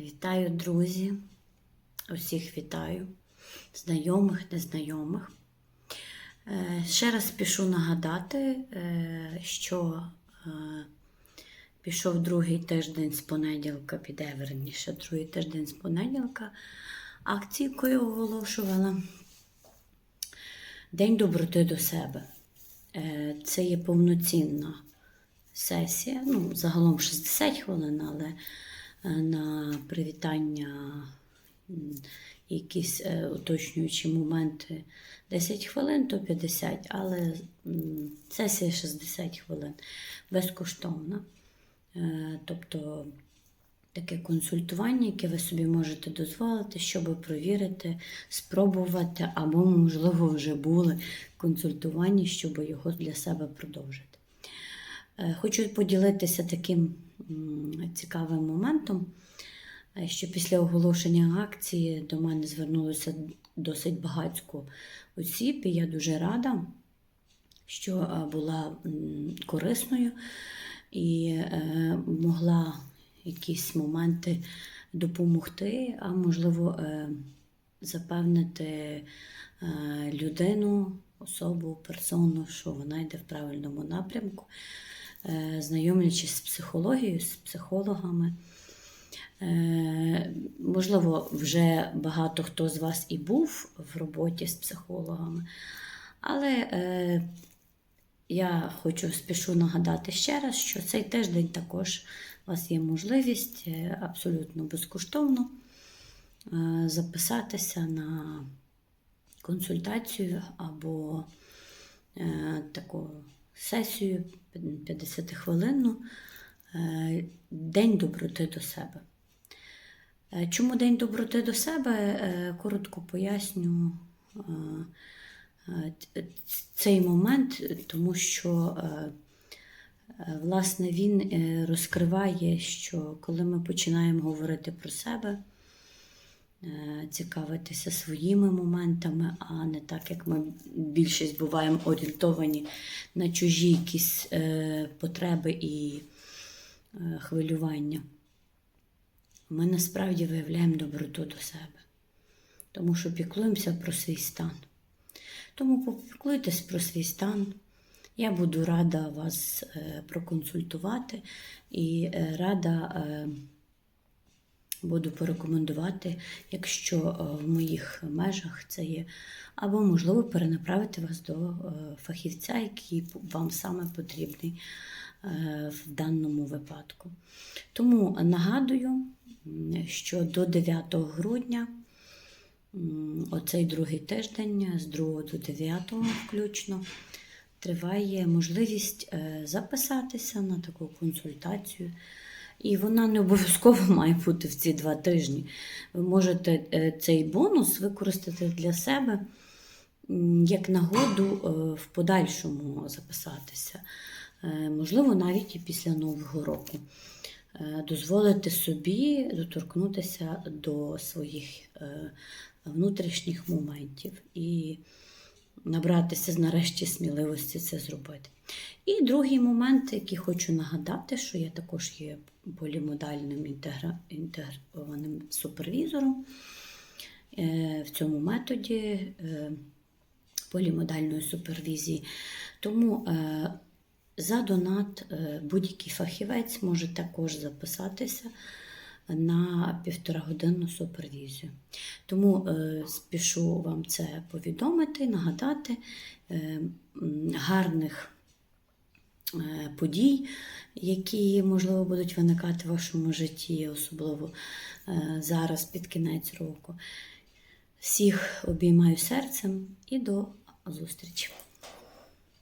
Вітаю, друзі. Усіх вітаю, знайомих, незнайомих. Е, Ще раз пішу нагадати, е, що е, пішов другий тиждень з понеділка, піде верніше, другий тиждень з понеділка. Акцію, оголошувала. День доброти до себе. Це є повноцінна сесія. Ну, загалом 60 хвилин, але на привітання, якісь е, уточнюючі моменти 10 хвилин, то 50, але сесія 60 хвилин безкоштовна. Е, Тобто таке консультування, яке ви собі можете дозволити, щоб провірити, спробувати, або, можливо, вже були консультування, щоб його для себе продовжити. Е, Хочу поділитися таким цікавим моментом, е, що після оголошення акції до мене звернулося досить багатько осіб, і я дуже рада, що е, була корисною і е, могла якісь моменти допомогти, а можливо запевнити людину, особу, персону, що вона йде в правильному напрямку, знайомлячись з психологією, з психологами. Е, Можливо, вже багато хто з вас і був в роботі з психологами, але е, я хочу спішу нагадати ще раз, що цей тиждень також у вас є можливість е, абсолютно безкоштовно е, записатися на консультацію або е, таку сесію 50-хвилинну е, День доброти до себе. Е, Чому День доброти до себе? Е, Коротко поясню цей момент, тому що власне він розкриває, що коли ми починаємо говорити про себе, цікавитися своїми моментами, а не так, як ми більшість буваємо орієнтовані на чужі якісь е, потреби і е, хвилювання ми насправді виявляємо доброту до себе, тому що піклуємося про свій стан. Тому попіклуйтесь про свій стан. Я буду рада вас е, проконсультувати і е, рада е, буду порекомендувати, якщо е, в моїх межах це є, або, можливо, перенаправити вас до е, фахівця, який вам саме потрібний е, в даному випадку. Тому нагадую, що до 9 грудня, оцей другий тиждень, з 2 до 9 включно, триває можливість записатися на таку консультацію. І вона не обов'язково має бути в ці два тижні. Ви можете е, цей бонус використати для себе як нагоду е, в подальшому записатися. Е, Можливо, навіть і після Нового року. Дозволити собі доторкнутися до своїх внутрішніх моментів і набратися нарешті сміливості це зробити. І другий момент, який хочу нагадати, що я також є полімодальним інтегра... інтегрованим супервізором е, в цьому методі е, полімодальної супервізії. Тому е, за донат будь-який фахівець може також записатися на півторагодинну супервізію. Тому е, спішу вам це повідомити, нагадати е, гарних подій, які, можливо, будуть виникати в вашому житті, особливо е, зараз під кінець року. Всіх обіймаю серцем і до зустрічі!